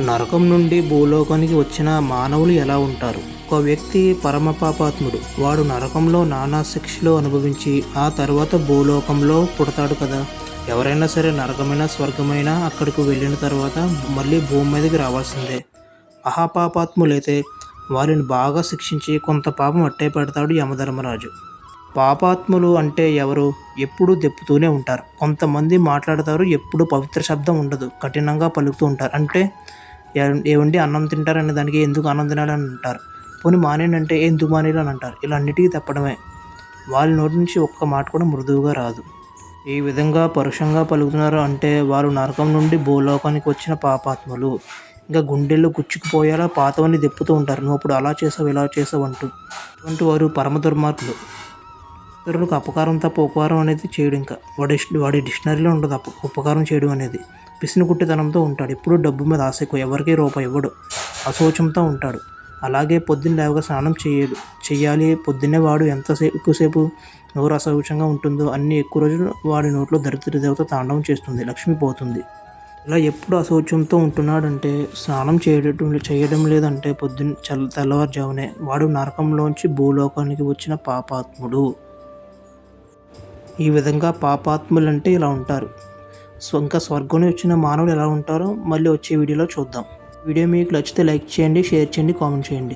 నరకం నుండి భూలోకానికి వచ్చిన మానవులు ఎలా ఉంటారు? ఒక వ్యక్తి పరమ పాపాత్ముడు వాడు నరకంలో నానా శిక్షలు అనుభవించి ఆ తర్వాత భూలోకంలో పుడతాడు కదా. ఎవరైనా సరే నరకమైన స్వర్గమైన అక్కడికి వెళ్ళిన తర్వాత మళ్ళీ భూమి మీదకి రావాల్సిందే. మహాపాపాత్ములైతే వారిని బాగా శిక్షించి కొంత పాపం అట్టే పెడతాడు యమధర్మరాజు. పాపాత్ములు అంటే ఎవరు? ఎప్పుడూ దెప్పుతూనే ఉంటారు. కొంతమంది మాట్లాడతారు ఎప్పుడు పవిత్ర శబ్దం ఉండదు. కఠినంగా పలుకుతూ ఉంటారు. అంటే ఏమండి అన్నం తింటారనే దానికి ఎందుకు అన్నం తినాలని అంటారు పోనీ మానేనంటే ఎందుకు మానేలు అని అంటారు ఇలా అన్నిటికీ తప్పడమే. వాళ్ళ నోటి నుంచి ఒక్క మాట కూడా మృదువుగా రాదు. ఈ విధంగా పరుషంగా పలుకుతున్నారు అంటే వారు నరకం నుండి భూలోకానికి వచ్చిన పాపాత్ములు. ఇంకా గుండెల్లో గుచ్చుకుపోయేలా పాతవన్నీ దెప్పుతూ ఉంటారు. నువ్వు అప్పుడు అలా చేసావు ఇలా చేసావు అంటూ. అటువంటి వారు పరమ దుర్మార్గులు. ఇతరులకు అపకారం తప్ప ఉపకారం అనేది చేయడు ఇంకా. వాడి వాడి డిక్షనరీలో ఉండదు అప ఉపకారం చేయడం అనేది. పిసిని కుట్టితనంతో ఉంటాడు. ఎప్పుడూ డబ్బు మీద ఆశ ఎక్కువ ఎవరికీ రూపాయి ఇవ్వడు. అశోచంతో ఉంటాడు. అలాగే పొద్దున్న లేవగా స్నానం చేయడు. చేయాలి పొద్దున్నే వాడు ఎంతసేపు ఎక్కువసేపు నోరు అసౌచంగా ఉంటుందో అన్ని ఎక్కువ రోజులు వాడి నోట్లో దరిద్ర దేవత తాండవం చేస్తుంది. లక్ష్మి పోతుంది. ఇలా ఎప్పుడు అశౌచంతో ఉంటున్నాడంటే స్నానం చేయడం చేయడం లేదంటే పొద్దున్న చల్ల తెల్లవారుజామునే వాడు నరకంలోంచి భూలోకానికి వచ్చిన పాపాత్ముడు. ఈ విధంగా పాపాత్ములంటే ఇలా ఉంటారు. స్వ- ఇంకా స్వర్గం వచ్చిన మానవులు ఎలా ఉంటారో మళ్ళీ వచ్చే వీడియోలో చూద్దాం. వీడియో మీకు నచ్చితే లైక్ చేయండి షేర్ చేయండి కామెంట్ చేయండి.